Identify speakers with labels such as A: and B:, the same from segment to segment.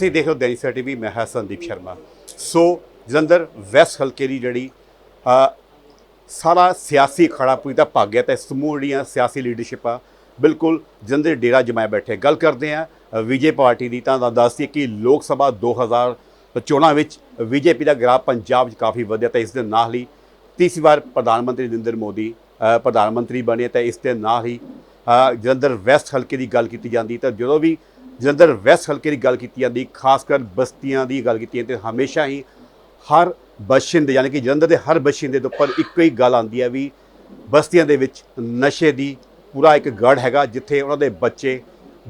A: ਤੁਸੀਂ ਦੇਖ ਰਹੇ ਹੋ ਦੈਨਿਕ ਟੀਵੀ, ਮੈਂ ਹਾਂ ਸੰਦੀਪ ਸ਼ਰਮਾ। ਸੋ ਜਲੰਧਰ ਵੈਸਟ ਹਲਕੇ ਦੀ ਜਿਹੜੀ ਸਾਰਾ ਸਿਆਸੀ ਖੜਾ ਪੂਰੀ ਦਾ ਭਾਗ ਗਿਆ ਤੇ ਸਮੂਹ ਜਿਹੜੀਆਂ ਸਿਆਸੀ ਲੀਡਰਸ਼ਿਪ ਆ, ਬਿਲਕੁਲ ਜਲੰਧਰ ਡੇਰਾ ਜਮਾਏ ਬੈਠੇ। ਗੱਲ ਕਰਦੇ ਆ ਵਿਜੇ ਪਾਰਟੀ ਦੀ, ਤਾਂ ਦੱਸਦੀ ਕਿ ਲੋਕ ਸਭਾ 2000 ਚੋਣਾਂ ਵਿੱਚ ਬੀਜੇਪੀ ਦਾ ਗ੍ਰਾਫ ਪੰਜਾਬ 'ਚ ਕਾਫੀ ਵਧਿਆ ਤੇ ਇਸ ਦੇ ਨਾਲ ਹੀ ਤੀਸਰੀ ਵਾਰ ਪ੍ਰਧਾਨ ਮੰਤਰੀ ਨਰਿੰਦਰ ਮੋਦੀ ਪ੍ਰਧਾਨ ਮੰਤਰੀ ਬਣੇ ਤੇ ਇਸ ਦੇ ਨਾਲ ਹੀ ਜਲੰਧਰ ਵੈਸਟ ਹਲਕੇ ਦੀ ਗੱਲ ਕੀਤੀ ਜਾਂਦੀ ਤਾਂ ਜਦੋਂ ਵੀ ਜਲੰਧਰ ਵੈਸਟ ਹਲਕੇ ਦੀ ਗੱਲ ਕੀਤੀ ਜਾਂਦੀ, ਖਾਸ ਕਰ ਬਸਤੀਆਂ ਦੀ ਗੱਲ ਕੀਤੀ ਜਾਂਦੀ, ਤਾਂ ਹਮੇਸ਼ਾ ਹੀ ਹਰ ਬਸ਼ਿੰਦੇ, ਯਾਨੀ ਕਿ ਜਲੰਧਰ ਦੇ ਹਰ ਬਸ਼ਿੰਦੇ ਦੇ ਉੱਪਰ ਇੱਕੋ ਹੀ ਗੱਲ ਆਉਂਦੀ ਹੈ ਵੀ ਬਸਤੀਆਂ ਦੇ ਵਿੱਚ ਨਸ਼ੇ ਦੀ ਪੂਰਾ ਇੱਕ ਗੜ ਹੈਗਾ, ਜਿੱਥੇ ਉਹਨਾਂ ਦੇ ਬੱਚੇ,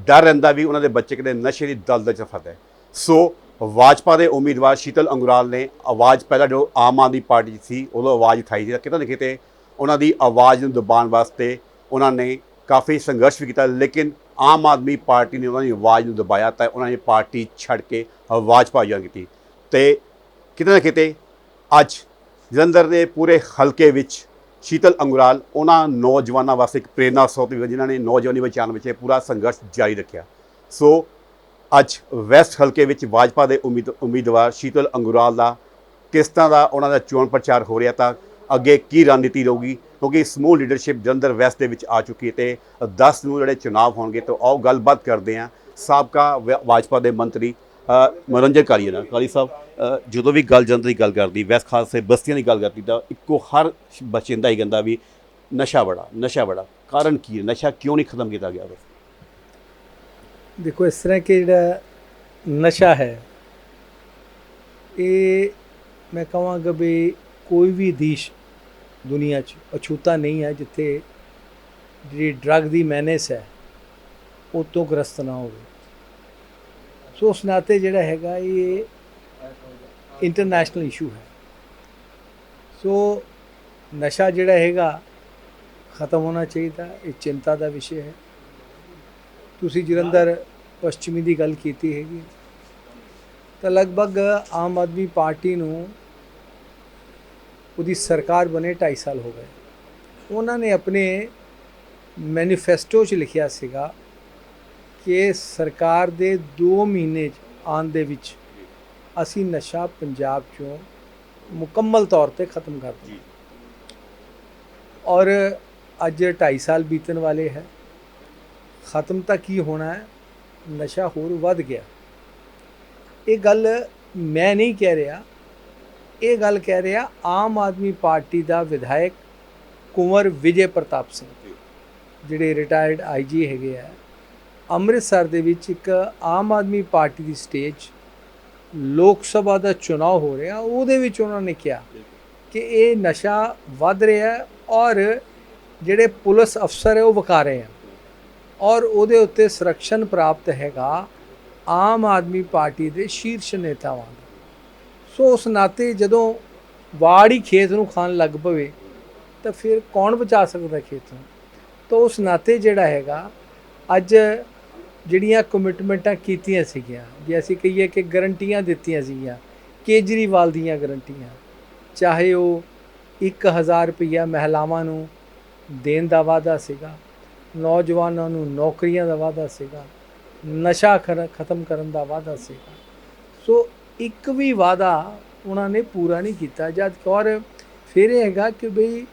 A: ਡਰ ਰਹਿੰਦਾ ਵੀ ਉਹਨਾਂ ਦੇ ਬੱਚੇ ਕਿਤੇ ਨਸ਼ੇ ਦੀ ਦਲਦਲ ਚ ਫਸੇ ਸੋ ਵਾਜਪਾ ਦੇ ਉਮੀਦਵਾਰ ਸ਼ੀਤਲ ਅੰਗੁਰਾਲ ਨੇ ਆਵਾਜ਼ ਪਹਿਲਾਂ ਜੋ ਆਮ ਆਦਮੀ ਪਾਰਟੀ ਸੀ, ਉਦੋਂ ਆਵਾਜ਼ ਉਠਾਈ ਸੀ ਕਿਤੇ ਨਾ ਕਿਤੇ ਉਹਨਾਂ ਦੀ ਆਵਾਜ਼ ਨੂੰ ਦਬਾਉਣ ਵਾਸਤੇ ਉਹਨਾਂ ਨੇ ਕਾਫੀ ਸੰਘਰਸ਼ ਵੀ ਕੀਤਾ, ਲੇਕਿਨ ਆਮ ਆਦਮੀ ਪਾਰਟੀ ਨੇ ਉਹਨਾਂ ਦੀ ਆਵਾਜ਼ ਨੂੰ ਦਬਾਇਆ ਤਾਂ ਉਹਨਾਂ ਨੇ ਪਾਰਟੀ ਛੱਡ ਕੇ ਆਵਾਜ਼ ਭਾਜਾ ਕੀਤੀ। ਤੇ ਕਿਤੇ ਨਾ ਕਿਤੇ ਅੱਜ ਜਲੰਧਰ ਦੇ ਪੂਰੇ ਹਲਕੇ ਵਿੱਚ ਸ਼ੀਤਲ ਅੰਗੁਰਾਲ, ਉਹਨਾਂ ਨੌਜਵਾਨਾਂ ਵਾਸਤੇ ਇੱਕ ਪ੍ਰੇਰਨਾ ਸਰੋਤ ਵੀ ਜਿਨ੍ਹਾਂ ਨੇ ਨੌਜਵਾਨੀ ਬਚਾਉਣ ਵਿੱਚ ਇਹ ਪੂਰਾ ਸੰਘਰਸ਼ ਜਾਰੀ ਰੱਖਿਆ। ਸੋ ਅੱਜ ਵੈਸਟ ਹਲਕੇ ਵਿੱਚ ਭਾਜਪਾ ਦੇ ਉਮੀਦ, ਉਮੀਦਵਾਰ ਸ਼ੀਤਲ ਅੰਗੁਰਾਲ ਦਾ ਕਿਸ ਤਰ੍ਹਾਂ ਦਾ ਉਹਨਾਂ ਦਾ ਚੋਣ ਪ੍ਰਚਾਰ ਹੋ ਰਿਹਾ ਤਾਂ ਅੱਗੇ ਕੀ ਰਣਨੀਤੀ ਰਹੂਗੀ ਕਿਉਂਕਿ ਸਮੂਹ ਲੀਡਰਸ਼ਿਪ ਜਲੰਧਰ ਵੈਸਟ ਦੇ ਵਿੱਚ ਆ ਚੁੱਕੀ ਹੈ ਤੇ 10 ਨੂੰ ਜਿਹੜੇ ਚੁਣਾਵ ਹੋਣਗੇ ਤਾਂ ਆਓ ਗੱਲਬਾਤ ਕਰਦੇ ਹਾਂ ਸਾਬਕਾ ਵ- ਭਾਜਪਾ ਦੇ ਮੰਤਰੀ ਮਨੋਰੰਜਨ ਕਾਲੀਆ ਨਾਲ। ਕਾਲੀ ਸਾਹਿਬ ਜਦੋਂ ਵੀ ਗੱਲ ਜਲੰਧਰ ਦੀ ਗੱਲ ਕਰਦੀ ਵੈਸਟ ਖਾਲਸੇ ਬਸਤੀਆਂ ਦੀ ਗੱਲ ਕਰਦੀ ਤਾਂ ਇੱਕੋ ਹਰ ਬਚਿੰਦਾ ਹੀ ਕਹਿੰਦਾ ਵੀ ਨਸ਼ਾ ਬੜਾ ਨਸ਼ਾ ਬੜਾ। ਕਾਰਨ ਕੀ ਹੈ? ਨਸ਼ਾ ਕਿਉਂ ਨਹੀਂ ਖਤਮ ਕੀਤਾ ਗਿਆ? ਬਸ
B: ਦੇਖੋ, ਇਸ ਤਰ੍ਹਾਂ ਕਿ ਜਿਹੜਾ ਨਸ਼ਾ ਹੈ, ਇਹ ਮੈਂ ਕਹਾਂਗਾ ਵੀ ਕੋਈ ਵੀ ਦੇਸ਼ ਦੁਨੀਆ 'ਚ ਅਛੂਤਾ ਨਹੀਂ ਹੈ ਜਿੱਥੇ ਜਿਹੜੀ ਡਰੱਗ ਦੀ ਮੈਨੇਸ ਹੈ, ਉਹ ਤੋਂ ਗ੍ਰਸਤ ਨਾ ਹੋਵੇ। ਸੋ ਉਸ ਨਾਤੇ ਜਿਹੜਾ ਹੈਗਾ ਇਹ ਇੰਟਰਨੈਸ਼ਨਲ ਇਸ਼ੂ ਹੈ। ਸੋ ਨਸ਼ਾ ਜਿਹੜਾ ਹੈਗਾ ਖਤਮ ਹੋਣਾ ਚਾਹੀਦਾ, ਇਹ ਚਿੰਤਾ ਦਾ ਵਿਸ਼ੇ ਹੈ। ਤੁਸੀਂ ਜਲੰਧਰ ਪੱਛਮੀ ਦੀ ਗੱਲ ਕੀਤੀ ਹੈਗੀ ਤਾਂ ਲਗਭਗ ਆਮ ਆਦਮੀ ਪਾਰਟੀ ਨੂੰ ਉਹਦੀ ਸਰਕਾਰ ਬਣੇ 2.5 ਸਾਲ ਹੋ ਗਏ। ਉਹਨਾਂ ਨੇ ਆਪਣੇ ਮੈਨੀਫੈਸਟੋ 'ਚ ਲਿਖਿਆ ਸੀਗਾ ਕਿ ਸਰਕਾਰ ਦੇ 2 ਮਹੀਨੇ 'ਚ ਆਉਣ ਦੇ ਵਿੱਚ ਅਸੀਂ ਨਸ਼ਾ ਪੰਜਾਬ 'ਚੋਂ ਮੁਕੰਮਲ ਤੌਰ ਤੇ ਖਤਮ ਕਰ
A: ਜੀ।
B: ਔਰ ਅੱਜ 2.5 ਸਾਲ ਬੀਤਣ ਵਾਲੇ ਹੈ। ਖਤਮ ਤਾਂ ਕੀ ਹੋਣਾ ਹੈ? ਨਸ਼ਾ ਹੋਰ ਵੱਧ ਗਿਆ। ਇਹ ਗੱਲ ਮੈਂ ਨਹੀਂ ਕਹਿ ਰਿਹਾ। ਇਹ ਗੱਲ ਕਹਿ ਰਿਹਾ, ਆਮ ਆਦਮੀ ਪਾਰਟੀ ਦਾ ਵਿਧਾਇਕ ਕੁੰਵਰ ਵਿਜੇ ਪ੍ਰਤਾਪ ਸਿੰਘ। ਜਿਹੜੇ ਰਿਟਾਇਰਡ ਆਈਜੀ ਹੈਗੇ ਆ, ਅੰਮ੍ਰਿਤਸਰ ਦੇ ਵਿੱਚ ਇੱਕ ਆਮ ਆਦਮੀ ਪਾਰਟੀ ਦੀ ਸਟੇਜ ਲੋਕ ਸਭਾ ਦਾ ਚੋਣਾਂ ਹੋ ਰਿਹਾ। ਉਹਦੇ ਵਿੱਚ ਉਹਨਾਂ ਨੇ ਕਿਹਾ ਕਿ ਇਹ ਨਸ਼ਾ ਵੱਧ ਰਿਹਾ ਔਰ ਜਿਹੜੇ ਪੁਲਿਸ ਅਫਸਰ ਹੈ ਉਹ ਵਕਾ ਰਹੇ ਆ ਔਰ ਉਹਦੇ ਉੱਤੇ ਸੁਰੱਖਣ ਪ੍ਰਾਪਤ ਹੈਗਾ ਆਮ ਆਦਮੀ ਪਾਰਟੀ ਦੇ ਸ਼ੀਰਸ਼ ਨੇਤਾਵਾਂ ਸੋ ਉਸ ਨਾਤੇ ਜਦੋਂ ਵਾੜ ਹੀ ਖੇਤ ਨੂੰ ਖਾਣ ਲੱਗ ਪਵੇ, ਤਾਂ ਫਿਰ ਕੌਣ ਬਚਾ ਸਕਦਾ ਖੇਤ ਨੂੰ? ਤਾਂ ਉਸ ਨਾਤੇ ਜਿਹੜਾ ਹੈਗਾ, ਅੱਜ ਜਿਹੜੀਆਂ ਕਮਿਟਮੈਂਟਾਂ ਕੀਤੀਆਂ ਸੀਗੀਆਂ, ਜੇ ਅਸੀਂ ਕਹੀਏ ਕਿ ਗਰੰਟੀਆਂ ਦਿੱਤੀਆਂ ਸੀਗੀਆਂ, ਕੇਜਰੀਵਾਲ ਦੀਆਂ ਗਰੰਟੀਆਂ, ਚਾਹੇ ਉਹ 1000 ਰੁਪਈਆ ਮਹਿਲਾਵਾਂ ਨੂੰ ਦੇਣ ਦਾ ਵਾਅਦਾ ਸੀਗਾ, ਨੌਜਵਾਨਾਂ ਨੂੰ ਨੌਕਰੀਆਂ ਦਾ ਵਾਅਦਾ ਸੀਗਾ, ਨਸ਼ਾ ਖਰ- ਖਤਮ ਕਰਨ ਦਾ ਵਾਅਦਾ ਸੀਗਾ, ਸੋ ਇੱਕ ਵੀ ਵਾਅਦਾ ਉਹਨਾਂ ਨੇ ਪੂਰਾ ਨਹੀਂ ਕੀਤਾ। ਜਦ ਕਿ ਔਰ ਫਿਰ ਇਹ ਹੈਗਾ ਕਿ ਬਈ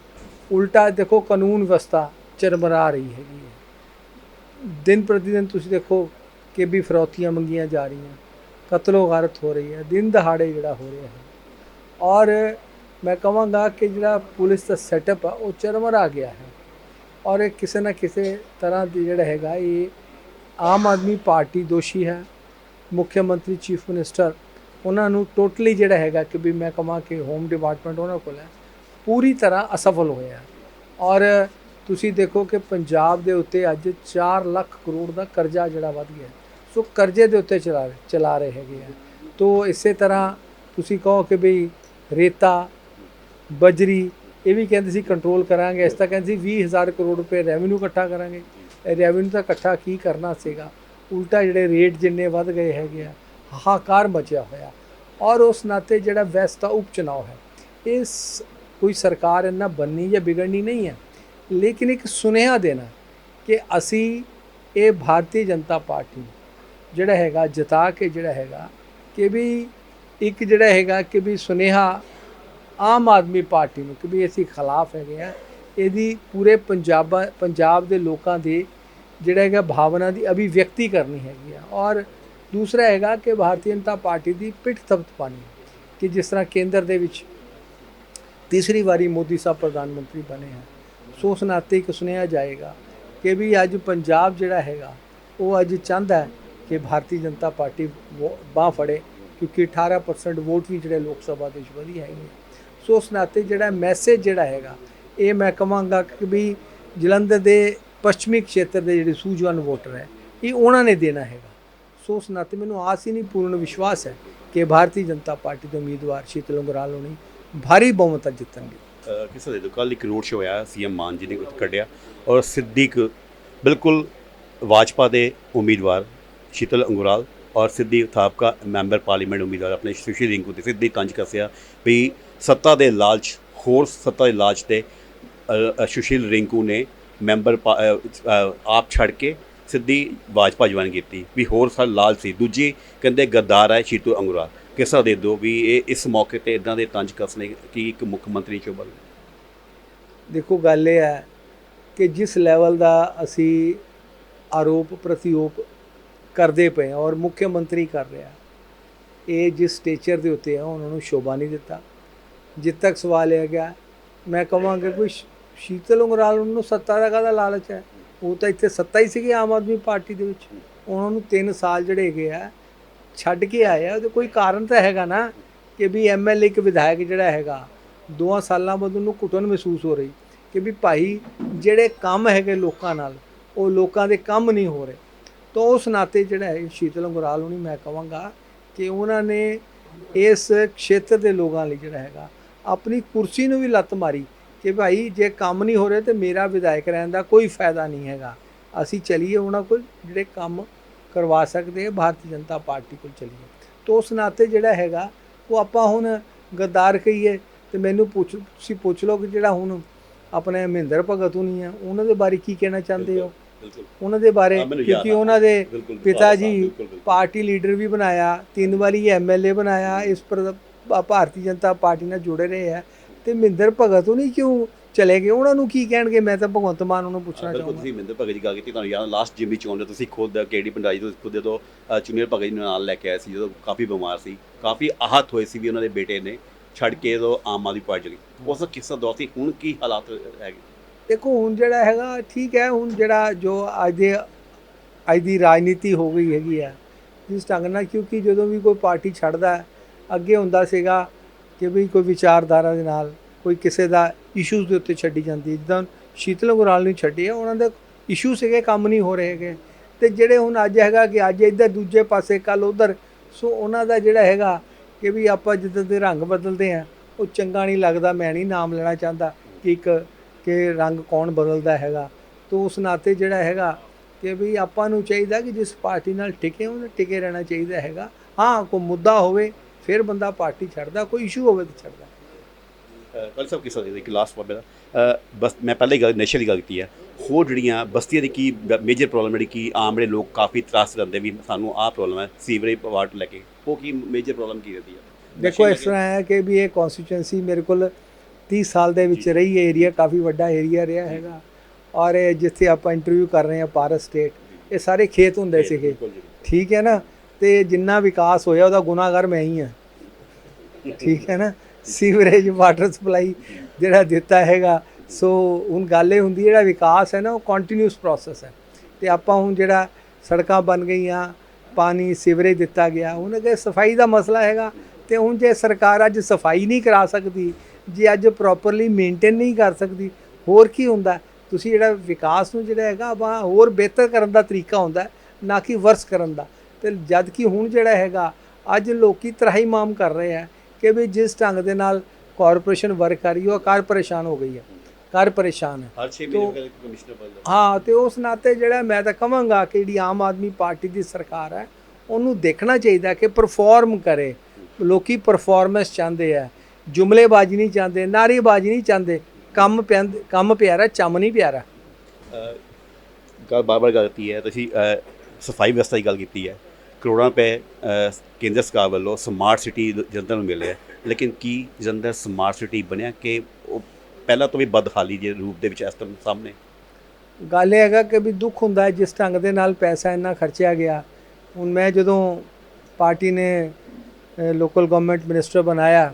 B: ਉਲਟਾ ਦੇਖੋ ਕਾਨੂੰਨ ਵਿਵਸਥਾ ਚਰਮਰਾ ਰਹੀ ਹੈਗੀ ਹੈ। ਦਿਨ ਪ੍ਰਤੀ ਦਿਨ ਤੁਸੀਂ ਦੇਖੋ ਕਿ ਵੀ ਫਰੌਤੀਆਂ ਮੰਗੀਆਂ ਜਾ ਰਹੀਆਂ, ਕਤਲੋ ਗਾਰਤ ਹੋ ਰਹੀ ਹੈ, ਦਿਨ ਦਹਾੜੇ ਜਿਹੜਾ ਹੋ ਰਿਹਾ ਹੈ। ਔਰ ਮੈਂ ਕਹਾਂਗਾ ਕਿ ਜਿਹੜਾ ਪੁਲਿਸ ਦਾ ਸੈਟਅਪ ਆ, ਉਹ ਚਰਮਰਾ ਗਿਆ ਹੈ। ਔਰ ਇਹ ਕਿਸੇ ਨਾ ਕਿਸੇ ਤਰ੍ਹਾਂ ਦੀ ਜਿਹੜਾ ਹੈਗਾ ਇਹ ਆਮ ਆਦਮੀ ਪਾਰਟੀ ਦੋਸ਼ੀ ਹੈ। ਮੁੱਖ ਮੰਤਰੀ ਚੀਫ ਮਿਨਿਸਟਰ ਉਹਨਾਂ ਨੂੰ ਟੋਟਲੀ ਜਿਹੜਾ ਹੈਗਾ ਕਿ ਵੀ ਮੈਂ ਕਹਾਂ ਕਿ ਹੋਮ ਡਿਪਾਰਟਮੈਂਟ ਉਹਨਾਂ ਕੋਲ ਹੈ, ਪੂਰੀ ਤਰ੍ਹਾਂ ਅਸਫਲ ਹੋਇਆ ਔਰ ਤੁਸੀਂ ਦੇਖੋ ਕਿ ਪੰਜਾਬ ਦੇ ਉੱਤੇ ਅੱਜ 4 ਲੱਖ ਕਰੋੜ ਦਾ ਕਰਜ਼ਾ ਜਿਹੜਾ ਵੱਧ ਗਿਆ ਸੋ ਕਰਜ਼ੇ ਦੇ ਉੱਤੇ ਚਲਾ ਚਲਾ ਰਹੇ ਹੈਗੇ ਆ। ਤੋ ਇਸੇ ਤਰ੍ਹਾਂ ਤੁਸੀਂ ਕਹੋ ਕਿ ਵੀ ਰੇਤਾ, ਬਜਰੀ, ਇਹ ਵੀ ਕਹਿੰਦੇ ਸੀ ਕੰਟਰੋਲ ਕਰਾਂਗੇ, ਇਸ ਤਰ੍ਹਾਂ ਕਹਿੰਦੇ ਸੀ 20000 ਕਰੋੜ ਰੁਪਏ ਰੈਵਨਿਊ ਇਕੱਠਾ ਕਰਾਂਗੇ। ਰੈਵਨਿਊ ਤਾਂ ਇਕੱਠਾ ਕੀ ਕਰਨਾ ਸੀਗਾ? ਉਲਟਾ ਜਿਹੜੇ ਰੇਟ ਜਿੰਨੇ ਵੱਧ ਗਏ ਹੈਗੇ ਆ ਹਾਹਾਕਾਰ ਮਚਿਆ ਹੋਇਆ। ਔਰ ਉਸ ਨਾਤੇ ਜਿਹੜਾ ਵੈਸਟ ਦਾ ਉਪ ਚੁਣਾਵ ਹੈ, ਇਸ ਕੋਈ ਸਰਕਾਰ ਇੰਨਾ ਬੰਨੀ ਜਾਂ ਵਿਗੜਨੀ ਨਹੀਂ ਹੈ। ਲੇਕਿਨ ਇੱਕ ਸੁਨੇਹਾ ਦੇਣਾ ਕਿ ਅਸੀਂ ਇਹ ਭਾਰਤੀ ਜਨਤਾ ਪਾਰਟੀ, ਜਿਹੜਾ ਹੈਗਾ, ਜਿਤਾ ਕੇ ਜਿਹੜਾ ਹੈਗਾ, ਕਿ ਵੀ ਇੱਕ ਜਿਹੜਾ ਹੈਗਾ, ਕਿ ਵੀ ਸੁਨੇਹਾ ਆਮ ਆਦਮੀ ਪਾਰਟੀ ਨੂੰ, ਕਿ ਵੀ ਅਸੀਂ ਖਿਲਾਫ ਹੈਗੇ ਆ ਇਹਦੀ ਪੂਰੇ ਪੰਜਾਬ ਪੰਜਾਬ ਦੇ ਲੋਕਾਂ ਦੇ ਜਿਹੜਾ ਹੈਗਾ, ਭਾਵਨਾ ਦੀ ਅਭਿਵਿਅਕਤੀ ਕਰਨੀ ਹੈਗੀ ਆ। ਔਰ ਦੂਸਰਾ ਹੈਗਾ ਕਿ ਭਾਰਤੀ ਜਨਤਾ ਪਾਰਟੀ ਦੀ ਪਿੱਠ ਥਪਥਪਾਣੀ ਕਿ ਜਿਸ ਤਰ੍ਹਾਂ ਕੇਂਦਰ ਦੇ ਵਿੱਚ ਤੀਸਰੀ ਵਾਰੀ ਮੋਦੀ ਸਾਹਿਬ ਪ੍ਰਧਾਨ ਮੰਤਰੀ ਬਣੇ ਹਨ ਸੋ ਉਸ ਨਾਤੇ ਇੱਕ ਸੁਨੇਹਾ ਜਾਏਗਾ ਕਿ ਵੀ ਅੱਜ ਪੰਜਾਬ ਜਿਹੜਾ ਹੈਗਾ, ਉਹ ਅੱਜ ਚਾਹੁੰਦਾ ਹੈ ਕਿ ਭਾਰਤੀ ਜਨਤਾ ਪਾਰਟੀ ਬਾਹ ਫੜੇ, ਕਿਉਂਕਿ 18% ਵੋਟ ਵੀ ਜਿਹੜੇ ਲੋਕ ਸਭਾ ਦੇ ਵਿੱਚ ਵਧੀ ਹੈਗੇ ਸੋ ਉਸ ਨਾਤੇ ਜਿਹੜਾ ਮੈਸੇਜ ਜਿਹੜਾ ਹੈਗਾ, ਇਹ ਮੈਂ ਕਹਾਂਗਾ ਕਿ ਵੀ ਜਲੰਧਰ ਦੇ ਪੱਛਮੀ ਖੇਤਰ ਦੇ ਜਿਹੜੇ ਸੂਝਵਾਨ ਵੋਟਰ ਹੈ, ਇਹ ਉਹਨਾਂ ਨੇ ਦੇਣਾ ਹੈਗਾ। ਸੋ ਉਸ ਨਾਤੇ ਮੈਨੂੰ ਆਸ ਹੀ ਨਹੀਂ, ਪੂਰਨ ਵਿਸ਼ਵਾਸ ਹੈ ਕਿ ਭਾਰਤੀ ਜਨਤਾ ਪਾਰਟੀ ਦੇ ਉਮੀਦਵਾਰ ਸ਼ੀਤਲ ਉਂਗਰਾਲ ਹੋਣੀ ਭਾਰੀ ਬਹੁਮਤ ਜਿੱਤਣਗੇ।
A: ਕਿਸੇ ਦੇ ਕੱਲ ਇੱਕ ਰੋਡ ਸ਼ੋ ਹੋਇਆ, ਸੀਐਮ ਮਾਨ ਜੀ ਨੇ ਕੱਢਿਆ ਔਰ ਸਿੱਦੀਕ ਬਿਲਕੁਲ ਵਾਜਪਾ ਦੇ ਉਮੀਦਵਾਰ ਸ਼ੀਤਲ ਅੰਗੁਰਾਲ ਔਰ ਸਿੱਧੀ ਸਾਬਕਾ ਮੈਂਬਰ ਪਾਰਲੀਮੈਂਟ ਉਮੀਦਵਾਰ ਆਪਣੇ ਸੁਸ਼ੀ ਰਿੰਕੂ ਤੇ ਸਿੱਧੀ ਤੰਜ ਕੱਸਿਆ ਵੀ ਸੱਤਾ ਦੇ ਲਾਲਚ, ਹੋਰ ਸੱਤਾ ਦੇ ਲਾਲਚ ਤੇ ਸੁਸ਼ੀਲ ਰਿੰਕੂ ਨੇ ਮੈਂਬਰ ਆਪ ਛੱਡ ਕੇ ਸਿੱਧੀ ਭਾਜਪਾ ਜੁਆਇਨ ਕੀਤੀ ਵੀ ਹੋਰ ਸਾਲ ਲਾਲਚ ਸੀ। ਦੂਜੀ ਕਹਿੰਦੇ ਗੱਦਾਰ ਹੈ ਸ਼ੀਤੂ ਅੰਗੁਰਾਲ ਕਿਸਾ ਦੇ ਦੋ ਵੀ ਇਹ ਇਸ ਮੌਕੇ ਤੇ ਇਦਾਂ ਦੇ ਤੰਜ ਕੱਸਨੇ ਕਿ ਇੱਕ ਮੁੱਖ ਮੰਤਰੀ ਚੋਂ
B: ਦੇਖੋ, ਗੱਲ ਇਹ ਹੈ ਕਿ ਜਿਸ ਲੈਵਲ ਦਾ ਅਸੀਂ ਆਰੋਪ ਪ੍ਰਤੀਰੋਪ ਕਰਦੇ ਪਏ ਔਰ ਮੁੱਖ ਮੰਤਰੀ ਕਰ ਰਿਹਾ, ਇਹ ਜਿਸ ਸਟੇਚਰ ਦੇ ਉੱਤੇ ਆ ਉਹਨਾਂ ਨੂੰ ਸ਼ੋਭਾ ਨਹੀਂ ਦਿੱਤਾ। ਜਿੱਦ ਤੱਕ ਸਵਾਲ ਇਹ ਗਿਆ ਮੈਂ ਕਹਾਂਗਾ ਕੋਈ ਸ਼- ਸ਼ੀਤਲ ਉਂਗਰਾਲ ਨੂੰ ਸੱਤਾ ਦਾ ਕਾਹਦਾ ਲਾਲਚ ਹੈ? ਉਹ ਤਾਂ ਇੱਥੇ ਸੱਤਾ ਹੀ ਸੀਗੀ ਆਮ ਆਦਮੀ ਪਾਰਟੀ ਦੇ ਵਿੱਚ। ਉਹਨਾਂ ਨੂੰ 3 ਸਾਲ ਜਿਹੜੇ ਹੈਗੇ ਆ, ਛੱਡ ਕੇ ਆਏ ਆ। ਉਹਦੇ ਕੋਈ ਕਾਰਨ ਤਾਂ ਹੈਗਾ ਨਾ ਕਿ ਵੀ ਐਮਐਲਏ ਇੱਕ ਵਿਧਾਇਕ ਜਿਹੜਾ ਹੈਗਾ ਦੋਆਂ ਸਾਲਾਂ ਬਾਅਦ ਉਹਨੂੰ ਘੁਟਨ ਮਹਿਸੂਸ ਹੋ ਰਹੀ ਕਿ ਵੀ ਭਾਈ ਜਿਹੜੇ ਕੰਮ ਹੈਗੇ ਲੋਕਾਂ ਨਾਲ, ਉਹ ਲੋਕਾਂ ਦੇ ਕੰਮ ਨਹੀਂ ਹੋ ਰਹੇ। ਤਾਂ ਉਸ ਨਾਤੇ ਜਿਹੜਾ ਹੈ ਸ਼ੀਤਲ ਅੰਗੁਰਾਲ ਹੋਣੀ, ਮੈਂ ਕਹਾਂਗਾ ਕਿ ਉਹਨਾਂ ਨੇ ਇਸ ਖੇਤਰ ਦੇ ਲੋਕਾਂ ਲਈ ਜਿਹੜਾ ਹੈਗਾ, ਆਪਣੀ ਕੁਰਸੀ ਨੂੰ ਵੀ ਲੱਤ ਮਾਰੀ। ਕਿ ਭਾਈ ਜੇ ਕੰਮ ਨਹੀਂ ਹੋ ਰਹੇ ਤੇ ਮੇਰਾ ਵਿਧਾਇਕ ਰਹਿਣ ਦਾ ਕੋਈ ਫਾਇਦਾ ਨਹੀਂ ਹੈਗਾ। ਅਸੀਂ ਚਲੀਏ ਉਹਨਾਂ ਕੋਲ ਜਿਹੜੇ ਕੰਮ ਕਰਵਾ ਸਕਦੇ ਆ ਭਾਰਤੀ ਜਨਤਾ ਪਾਰਟੀ ਕੋਲ ਚਲੀਏ। ਤਾਂ ਉਸ ਨਾਤੇ ਜਿਹੜਾ ਹੈਗਾ ਉਹ ਆਪਾਂ ਹੁਣ ਗੱਦਾਰ ਕਹੀਏ ਤੇ ਮੈਨੂੰ ਪੁੱਛ ਤੁਸੀਂ ਪੁੱਛ ਲਓ ਕਿ ਜਿਹੜਾ ਹੁਣ ਆਪਣੇ ਮਹਿੰਦਰ ਭਗਤ ਹੁਣੀ ਆ ਉਹਨਾਂ ਦੇ ਬਾਰੇ ਕੀ ਕਹਿਣਾ ਚਾਹੁੰਦੇ ਹੋ? ਉਹਨਾਂ ਦੇ ਬਾਰੇ ਕਿਉਂਕਿ। ਉਹਨਾਂ ਦੇ ਪਿਤਾ ਜੀ। ਪਾਰਟੀ ਲੀਡਰ ਵੀ ਬਣਾਇਆ ਤਿੰਨ ਵਾਰੀ ਐਮਐਲਏ ਬਣਾਇਆ ਇਸ ਪਰ ਭਾਰਤੀ ਜਨਤਾ ਪਾਰਟੀ ਨਾਲ ਜੁੜੇ ਰਹੇ ਆ। ਤੇ ਮਹਿੰਦਰ ਭਗਤ ਹੁਣੀ ਕਿਉਂ ਚਲੇ ਗਏ? ਉਹਨਾਂ ਨੂੰ ਕੀ ਕਹਿਣਗੇ? ਮੈਂ ਤਾਂ ਭਗਵੰਤ ਮਾਨ ਨੂੰ ਪੁੱਛਣਾ
A: ਬਿਲਕੁਲ
B: ਚਾਹੁੰਦਾ।
A: ਤੁਸੀਂ ਮਿੰਦਰ ਭਗਤ ਜੀ ਗੱਲ ਕੀਤੀ ਤੁਹਾਨੂੰ ਯਾਦ ਲਾਸਟ ਜਿਮੀ ਚੋਣ ਦੇ ਤੁਸੀਂ ਖੁਦ ਕਿਹੜੀ ਪੰਡਾਈ ਤੋਂ ਖੁਦ ਜਦੋਂ ਅ, ਚੁਨੀਰ ਭਗਤ ਜੀ ਨੂੰ ਨਾਲ ਲੈ ਕੇ ਆਏ ਸੀ ਜਦੋਂ ਕਾਫੀ ਬਿਮਾਰ ਸੀ ਕਾਫੀ ਆਹਤ ਹੋਏ ਸੀ ਵੀ ਉਹਨਾਂ ਦੇ ਬੇਟੇ ਨੇ ਛੱਡ ਕੇ ਜਦੋਂ ਆਮ ਆਦਮੀ ਪਾਰਟੀ ਚਲੀ ਉਸ ਕਿੱਸਾ ਦੌਰ ਸੀ? ਹੁਣ ਕੀ ਹਾਲਾਤ ਹੈਗੇ?
B: ਦੇਖੋ ਹੁਣ ਜਿਹੜਾ ਹੈਗਾ ਠੀਕ ਹੈ ਹੁਣ ਜਿਹੜਾ ਜੋ ਅੱਜ ਦੇ ਅੱਜ ਦੀ ਰਾਜਨੀਤੀ ਹੋ ਗਈ ਹੈਗੀ ਆ ਜਿਸ ਢੰਗ ਨਾਲ ਕਿਉਂਕਿ ਜਦੋਂ ਵੀ ਕੋਈ ਪਾਰਟੀ ਛੱਡਦਾ ਅੱਗੇ ਹੁੰਦਾ ਸੀਗਾ ਕਿ ਵੀ ਕੋਈ ਵਿਚਾਰਧਾਰਾ ਦੇ ਨਾਲ ਕੋਈ ਕਿਸੇ ਦਾ ਇਸ਼ੂਜ਼ ਦੇ ਉੱਤੇ ਛੱਡੀ ਜਾਂਦੀ ਹੈ। ਜਿੱਦਾਂ ਸ਼ੀਤਲ ਗੁਰਾਲ ਨੂੰ ਛੱਡੀ ਹੈ, ਉਹਨਾਂ ਦੇ ਇਸ਼ੂ ਸੀਗੇ, ਕੰਮ ਨਹੀਂ ਹੋ ਰਹੇ ਹੈਗੇ। ਤੇ ਜਿਹੜੇ ਹੁਣ ਅੱਜ ਹੈਗਾ ਕਿ ਅੱਜ ਇੱਧਰ ਦੂਜੇ ਪਾਸੇ ਕੱਲ ਉਧਰ, ਸੋ ਉਹਨਾਂ ਦਾ ਜਿਹੜਾ ਹੈਗਾ ਕਿ ਵੀ ਆਪਾਂ ਜਿੱਦਾਂ ਦੇ ਰੰਗ ਬਦਲਦੇ ਆ ਉਹ ਚੰਗਾ ਨਹੀਂ ਲੱਗਦਾ, ਮੈਂ ਨਹੀਂ ਨਾਮ ਲੈਣਾ ਚਾਹੁੰਦਾ ਕਿ ਇੱਕ, ਕਿ ਰੰਗ ਕੌਣ ਬਦਲਦਾ ਹੈਗਾ। ਤੋ ਉਸ ਨਾਤੇ ਜਿਹੜਾ ਹੈਗਾ ਕਿ ਵੀ ਆਪਾਂ ਨੂੰ ਚਾਹੀਦਾ ਕਿ ਜਿਸ ਪਾਰਟੀ ਨਾਲ ਟਿਕੇ ਉਹਨੇ ਟਿਕੇ ਰਹਿਣਾ ਚਾਹੀਦਾ ਹੈਗਾ। ਹਾਂ, ਕੋਈ ਮੁੱਦਾ ਹੋਵੇ ਫਿਰ ਬੰਦਾ ਪਾਰਟੀ ਛੱਡਦਾ ਕੋਈ ਇਸ਼ੂ ਹੋਵੇ ਤਾਂ ਛੱਡਦਾ।
A: ਕੱਲ ਸਭ ਕਿੱਸਾ ਦੇ ਇੱਕ ਲਾਸਟ ਵਾਰ ਮੇਰਾ। ਬਸ ਮੈਂ ਪਹਿਲੇ ਹੀ ਗੱਲ ਨਸ਼ੇ ਦੀ ਗੱਲ ਕੀਤੀ ਹੈ। ਹੋਰ ਜਿਹੜੀਆਂ ਬਸਤੀਆਂ ਦੀ ਕੀ ਮੇਜਰ ਪ੍ਰੋਬਲਮ ਜਿਹੜੀ ਕੀ ਆਮ ਜਿਹੜੇ ਲੋਕ ਕਾਫੀ ਤਰਾਸ ਰਹਿੰਦੇ ਵੀ ਸਾਨੂੰ ਆਹ ਪ੍ਰੋਬਲਮ ਹੈ ਸੀਵਰੇਜ ਵਾਟ ਲੈ ਕੇ। ਉਹ ਕੀ ਮੇਜਰ ਪ੍ਰੋਬਲਮ ਕੀ ਰਹਿੰਦੀ ਹੈ?
B: ਦੇਖੋ ਇਸ ਤਰ੍ਹਾਂ ਹੈ ਕਿ ਵੀ ਇਹ ਕਨਸਟੀਚੁਐਂਸੀ ਮੇਰੇ ਕੋਲ 30 ਸਾਲ ਦੇ ਵਿੱਚ ਰਹੀ ਏਰੀਆ ਕਾਫੀ ਵੱਡਾ ਏਰੀਆ ਰਿਹਾ ਹੈਗਾ। ਔਰ ਇਹ ਜਿੱਥੇ ਆਪਾਂ ਇੰਟਰਵਿਊ ਕਰ ਰਹੇ ਹਾਂ ਪਾਰਸ ਸਟੇਟ ਇਹ ਸਾਰੇ ਖੇਤ ਹੁੰਦੇ ਸੀਗੇ। ਠੀਕ ਹੈ ਨਾ? ਤੇ ਜਿੰਨਾ ਵਿਕਾਸ ਹੋਇਆ ਉਹਦਾ ਗੁਨਾਹਗਰ ਮੈਂ ਹੀ ਹਾਂ। ਠੀਕ ਹੈ ਨਾ? ਸੀਵਰੇਜ ਵਾਟਰ ਸਪਲਾਈ ਜਿਹੜਾ ਦਿੱਤਾ ਹੈਗਾ। ਸੋ ਹੁਣ ਗੱਲ ਇਹ ਹੁੰਦੀ ਜਿਹੜਾ ਵਿਕਾਸ ਹੈ ਨਾ, ਉਹ ਕੰਟੀਨਿਊਸ ਪ੍ਰੋਸੈਸ ਹੈ। ਤੇ ਆਪਾਂ ਹੁਣ ਜਿਹੜਾ ਸੜਕਾਂ ਬਣ ਗਈਆਂ, ਪਾਣੀ ਸੀਵਰੇਜ ਦਿੱਤਾ ਗਿਆ, ਹੁਣ ਅਗੇ ਸਫ਼ਾਈ ਦਾ ਮਸਲਾ ਹੈਗਾ। ਤੇ ਹੁਣ ਜੇ ਸਰਕਾਰ ਅੱਜ ਸਫ਼ਾਈ ਨਹੀਂ ਕਰਾ ਸਕਦੀ, ਜੇ ਅੱਜ ਪ੍ਰੋਪਰਲੀ ਮੇਨਟੇਨ ਨਹੀਂ ਕਰ ਸਕਦੀ, ਹੋਰ ਕੀ ਹੁੰਦਾ? ਤੁਸੀਂ ਜਿਹੜਾ ਵਿਕਾਸ ਨੂੰ ਜਿਹੜਾ ਹੈਗਾ, ਆਪਾਂ ਹੋਰ ਬਿਹਤਰ ਕਰਨ ਦਾ ਤਰੀਕਾ ਹੁੰਦਾ, ਨਾ ਕਿ ਵਰਸ ਕਰਨ ਦਾ। ਤੇ ਜਦ ਕਿ ਹੁਣ ਜਿਹੜਾ ਹੈਗਾ, ਅੱਜ ਲੋਕੀ ਤਰਾਹੀ ਮਾਮ ਕਰ ਰਹੇ ਆ। ਕਿ ਵੀ ਜਿਸ ਢੰਗ ਦੇ ਨਾਲ ਕਾਰਪੋਰੇਸ਼ਨ ਵਰਕ ਕਰ ਰਹੀ ਹੈ ਉਹ ਕਾਰ ਪਰੇਸ਼ਾਨ ਹੋ ਗਈ ਹੈ ਕਾਰ ਪਰੇਸ਼ਾਨ ਹੈ।
A: ਹਰ 6
B: ਤੋ-
A: ਮਹੀਨੇ ਕਮਿਸ਼ਨਰ ਬਦਲਦਾ
B: ਹਾਂ ਤੇ ਉਸ ਨਾਤੇ ਜਿਹੜਾ ਮੈਂ ਤਾਂ ਕਹਾਂਗਾ ਕਿ ਜਿਹੜੀ ਆਮ ਆਦਮੀ ਪਾਰਟੀ ਦੀ ਸਰਕਾਰ ਹੈ ਉਹਨੂੰ ਦੇਖਣਾ ਚਾਹੀਦਾ ਕਿ ਪਰਫਾਰਮ ਕਰੇ। ਲੋਕੀ ਪਰਫਾਰਮੈਂਸ ਚਾਹੁੰਦੇ ਆ ਜੁਮਲੇਬਾਜ਼ੀ ਨਹੀਂ ਚਾਹੁੰਦੇ ਨਾਰੇਬਾਜ਼ੀ ਨਹੀਂ ਚਾਹੁੰਦੇ ਕੰਮ ਪਿਆਂਦ- ਕੰਮ ਪਿਆਰਾ ਚੰਮ ਨਹੀਂ ਪਿਆਰਾ।
A: ਗੱਲ ਬਾਰ-ਬਾਰ ਗੱਲ ਕੀਤੀ ਹੈ ਤੁਸੀਂ ਸਫ਼ਾਈ ਵਿਵਸਥਾ ਦੀ ਗੱਲ ਕੀਤੀ ਹੈ। ਕਰੋੜਾਂ ਰੁਪਏ ਕੇਂਦਰ ਸਰਕਾਰ ਵੱਲੋਂ ਸਮਾਰਟ ਸਿਟੀ ਜਲੰਧਰ ਨੂੰ ਮਿਲਿਆ। ਲੇਕਿਨ ਕੀ ਜਲੰਧਰ ਸਮਾਰਟ ਸਿਟੀ ਬਣਿਆ ਕਿ ਉਹ ਪਹਿਲਾਂ ਤੋਂ ਵੀ ਬਦਹਾਲੀ ਦੇ ਰੂਪ ਦੇ ਵਿੱਚ ਇਸ ਤਰ੍ਹਾਂ ਸਾਹਮਣੇ?
B: ਗੱਲ ਇਹ ਹੈਗਾ ਕਿ ਵੀ ਦੁੱਖ ਹੁੰਦਾ ਜਿਸ ਢੰਗ ਦੇ ਨਾਲ ਪੈਸਾ ਇੰਨਾ ਖਰਚਿਆ ਗਿਆ। ਹੁਣ ਮੈਂ ਜਦੋਂ ਪਾਰਟੀ ਨੇ ਲੋਕਲ ਗਵਰਨਮੈਂਟ ਮਿਨਿਸਟਰ ਬਣਾਇਆ,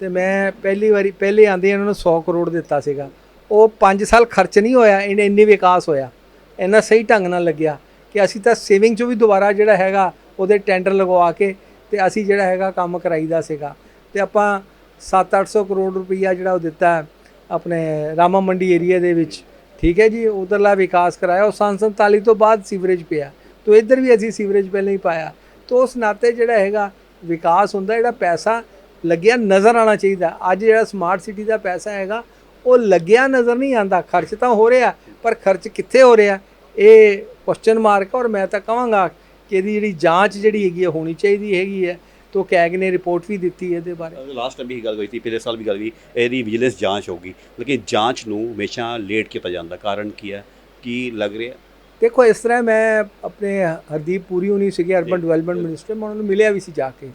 B: ਤੇ ਮੈਂ ਪਹਿਲੀ ਵਾਰੀ, ਪਹਿਲੇ ਆਂਦੇ ਇਹਨਾਂ ਨੂੰ 100 ਕਰੋੜ ਦਿੱਤਾ ਸੀਗਾ। ਉਹ 5 ਸਾਲ ਖਰਚ ਨਹੀਂ ਹੋਇਆ, ਇਹਨੇ ਇੰਨੀ ਵਿਕਾਸ ਹੋਇਆ। ਇੰਨਾ ਸਹੀ ਢੰਗ ਨਾਲ ਲੱਗਿਆ ਕਿ ਅਸੀਂ ਤਾਂ ਸੇਵਿੰਗ ਚੋਂ ਵੀ ਦੁਬਾਰਾ ਜਿਹੜਾ ਹੈਗਾ ਉਹਦੇ ਟੈਂਡਰ ਲਗਵਾ ਕੇ ਤੇ ਅਸੀਂ ਜਿਹੜਾ ਹੈਗਾ ਕੰਮ ਕਰਾਈਦਾ ਸੀਗਾ। ਤੇ ਆਪਾਂ 7-800 ਕਰੋੜ ਰੁਪਈਆ ਜਿਹੜਾ ਉਹ ਦਿੱਤਾ ਆਪਣੇ ਰਾਮਾ ਮੰਡੀ ਏਰੀਆ ਦੇ ਵਿੱਚ। ਠੀਕ ਹੈ ਜੀ, ਉਧਰਲਾ ਵਿਕਾਸ ਕਰਾਇਆ। ਉਹ ਸੰਨ 47 ਤੋਂ ਬਾਅਦ ਸੀਵਰੇਜ ਪਿਆ। ਤੋਂ ਇੱਧਰ ਵੀ ਅਸੀਂ ਸੀਵਰੇਜ ਪਹਿਲਾਂ ਹੀ ਪਾਇਆ। ਤੋਂ ਉਸ ਨਾਤੇ ਜਿਹੜਾ ਹੈਗਾ ਵਿਕਾਸ ਹੁੰਦਾ, ਜਿਹੜਾ ਪੈਸਾ ਲੱਗਿਆ ਨਜ਼ਰ ਆਣਾ ਚਾਹੀਦਾ। ਅੱਜ ਜਿਹੜਾ ਸਮਾਰਟ ਸਿਟੀ ਦਾ ਪੈਸਾ ਹੈਗਾ, ਉਹ ਲੱਗਿਆ ਨਜ਼ਰ ਨਹੀਂ ਆਂਦਾ ਖਰਚ ਤਾਂ ਹੋ ਰਿਹਾ, ਪਰ ਖਰਚ ਕਿੱਥੇ ਹੋ ਰਿਹਾ? ਇਹ ਕੁਐਸਚਨ ਮਾਰਕ ਔਰ ਮੈਂ ਤਾਂ ਕਹਾਂਗਾ ਕਿ ਇਹਦੀ ਜਿਹੜੀ ਜਾਂਚ ਜਿਹੜੀ ਹੈਗੀ ਹੈ ਹੋਣੀ ਚਾਹੀਦੀ ਹੈਗੀ ਹੈ ਤੋਂ ਕੈਗ ਨੇ ਰਿਪੋਰਟ ਵੀ ਦਿੱਤੀ ਇਹਦੇ ਬਾਰੇ।
A: ਲਾਸਟ ਟਾਈਮ ਵੀ ਗੱਲ ਹੋਈ ਸੀ ਪਿਛਲੇ ਸਾਲ ਵੀ ਗੱਲ ਹੋਈ ਇਹਦੀ ਵਿਜੀਲੈਂਸ ਜਾਂਚ ਹੋਗੀ ਲੇਕਿਨ ਜਾਂਚ ਨੂੰ ਹਮੇਸ਼ਾ ਲੇਟ ਕੀਤਾ ਜਾਂਦਾ? ਕਾਰਨ ਕੀ ਹੈ? ਕੀ ਲੱਗ ਰਿਹਾ?
B: ਦੇਖੋ ਇਸ ਤਰ੍ਹਾਂ ਮੈਂ ਆਪਣੇ ਹਰਦੀਪ ਪੂਰੀ ਹੁਣੀ ਸੀਗੇ ਅਰਬਨ ਡਿਵੈਲਪਮੈਂਟ ਮਿਨਿਸਟਰ ਮੈਂ ਉਹਨਾਂ ਨੂੰ ਮਿਲਿਆ ਵੀ ਸੀ ਜਾ ਕੇ।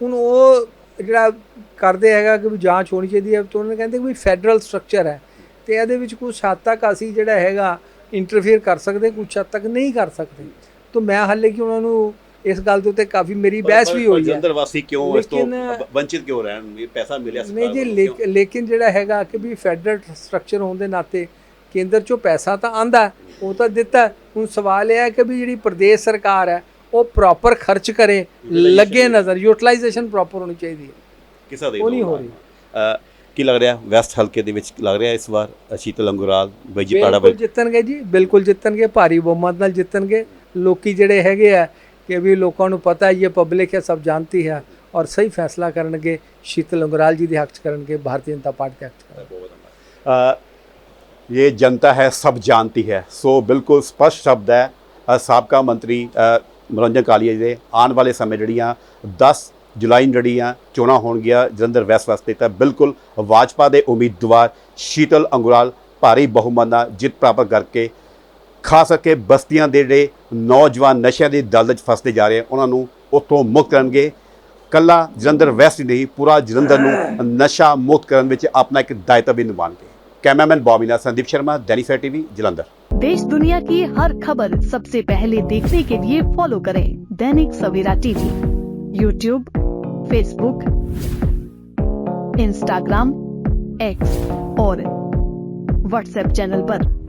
B: ਹੁਣ ਉਹ ਜਿਹੜਾ ਕਰਦੇ ਹੈਗਾ ਕਿ ਵੀ ਜਾਂਚ ਹੋਣੀ ਚਾਹੀਦੀ ਹੈ ਤਾਂ ਉਹਨਾਂ ਨੇ ਕਹਿੰਦੇ ਕਿ ਵੀ ਫੈਡਰਲ ਸਟਰਕਚਰ ਹੈ। ਤੇ ਇਹਦੇ ਵਿੱਚ ਕੁਝ ਹੱਦ ਤੱਕ ਅਸੀਂ ਜਿਹੜਾ ਹੈਗਾ ਇੰਟਰਫੇਅਰ ਕਰ ਸਕਦੇ ਕੁਝ ਹੱਦ ਤੱਕ ਨਹੀਂ ਕਰ ਸਕਦੇ। ਤਾਂ ਮੈਂ ਹਾਲੇ ਕਿ ਉਹਨਾਂ ਨੂੰ ਇਸ ਗੱਲ ਦੇ ਉੱਤੇ ਕਾਫੀ ਮੇਰੀ ਬਹਿਸ ਵੀ ਹੋਈ ਹੈ
A: ਜਲੰਧਰ ਵਾਸੀ ਕਿਉਂ ਇਸ ਤੋਂ ਵੰਚਿਤ ਕਿਉਂ ਰਹਿਣ? ਇਹ ਪੈਸਾ ਮਿਲਿਆ
B: ਨਹੀਂ
A: ਸਰਕਾਰ
B: ਜੀ ਲੇਕ-
A: ਕਿਉਂ?
B: ਲੇਕਿਨ ਜਿਹੜਾ ਹੈਗਾ ਕਿ ਵੀ ਫੈਡਰਲ ਸਟਰਕਚਰ ਹੋਣ ਦੇ ਨਾਤੇ ਕੇਂਦਰ ਚੋਂ ਪੈਸਾ ਤਾਂ ਆਂਦਾ ਉਹ ਤਾਂ ਦਿੱਤਾ ਹੁਣ ਸਵਾਲ ਇਹ ਹੈ ਕਿ ਵੀ ਜਿਹੜੀ ਪ੍ਰਦੇਸ਼ ਸਰਕਾਰ ਹੈ ਉਹ ਪ੍ਰੋਪਰ ਖਰਚ ਕਰੇ ਲੱਗੇ ਨਜ਼ਰ ਯੂਟਿਲਾਈਜੇਸ਼ਨ ਪ੍ਰੋਪਰ ਹੋਣੀ ਚਾਹੀਦੀ ਹੈ।
A: ਕਿਸੇ ਦੇ
B: ਉਹ ਨਹੀਂ ਹੋ ਰਹੀ।
A: ਕੀ ਲੱਗ ਰਿਹਾ? ਵੈਸਟ ਹਲਕੇ ਦੇ ਵਿੱਚ ਲੱਗ ਰਿਹਾ ਇਸ ਵਾਰ? ਅ, ਸ਼ੀਤਲ ਅੰਗੁਰਾਲ ਬਈਜੀ ਪਾੜਾ
B: ਬਿਲਕੁਲ ਜਿੱਤਣਗੇ ਜੀ ਬਿਲਕੁਲ ਜਿੱਤਣਗੇ ਭਾਰੀ ਬਹੁਮਤ ਨਾਲ ਜਿੱਤਣਗੇ। ਲੋਕੀ ਜਿਹੜੇ ਹੈਗੇ ਆ ਕਿ ਵੀ ਲੋਕਾਂ ਨੂੰ ਪਤਾ ਹੈ ਇਹ ਪਬਲਿਕ ਹੈ ਸਭ ਜਾਣਤੀ ਹੈ ਔਰ ਸਹੀ ਫੈਸਲਾ ਕਰਨਗੇ ਸ਼ੀਤਲ ਅੰਗਰਾਲ ਜੀ ਦੇ ਹੱਕ 'ਚ ਕਰਨਗੇ ਭਾਰਤੀ ਜਨਤਾ ਪਾਰਟੀ ਦੇ ਹੱਕ 'ਚ ਕਰਨਗੇ
A: अ, ये जनता है सब जानती है ਸੋ ਬਿਲਕੁਲ ਸਪਸ਼ਟ ਸ਼ਬਦ ਹੈ ਅ, ਸਾਬਕਾ ਮੰਤਰੀ ਅ, ਮਨੋਰੰਜਨ ਕਾਲੀਆ ਜੀ ਦੇ ਆਉਣ ਵਾਲੇ ਸਮੇਂ ਜਿਹੜੀਆਂ 10 ਜੁਲਾਈ ਨੂੰ ਜਿਹੜੀਆਂ ਚੋਣਾਂ ਹੋਣਗੀਆਂ ਜਲੰਧਰ ਵੈਸਟ ਵਾਸਤੇ ਤਾਂ ਬਿਲਕੁਲ ਭਾਜਪਾ ਦੇ ਉਮੀਦਵਾਰ ਸ਼ੀਤਲ ਅੰਗੁਰਾਲ ਭਾਰੀ ਬਹੁਮਤ ਨਾਲ ਜਿੱਤ ਪ੍ਰਾਪਤ ਕਰਕੇ ਖਾਸ ਕਰਕੇ ਬਸਤੀਆਂ ਦੇ ਜਿਹੜੇ ਨੌਜਵਾਨ ਨਸ਼ਿਆਂ ਦੇ ਦਲਦਲ 'ਚ ਫਸਦੇ ਜਾ ਰਹੇ ਆ ਉਹਨਾਂ ਨੂੰ ਉੱਥੋਂ ਮੁਕਤ ਕਰਨਗੇ ਕੱਲਾ ਜਲੰਧਰ ਵੈਸਟ ਨਹੀਂ ਪੂਰਾ ਜਲੰਧਰ ਨੂੰ ਨਸ਼ਾ ਮੁਕਤ ਕਰਨ ਵਿੱਚ ਆਪਣਾ ਇੱਕ ਦਾਇਤਾ ਵੀ ਨਿਭਾਣਗੇ कैमरामैन बॉबिना संदीप शर्मा डेलीफेयर टीवी जलंधर
C: देश दुनिया की हर खबर सबसे पहले देखने के लिए फॉलो करें Dainik Savera TV YouTube Facebook Instagram X और व्हाट्सएप चैनल पर।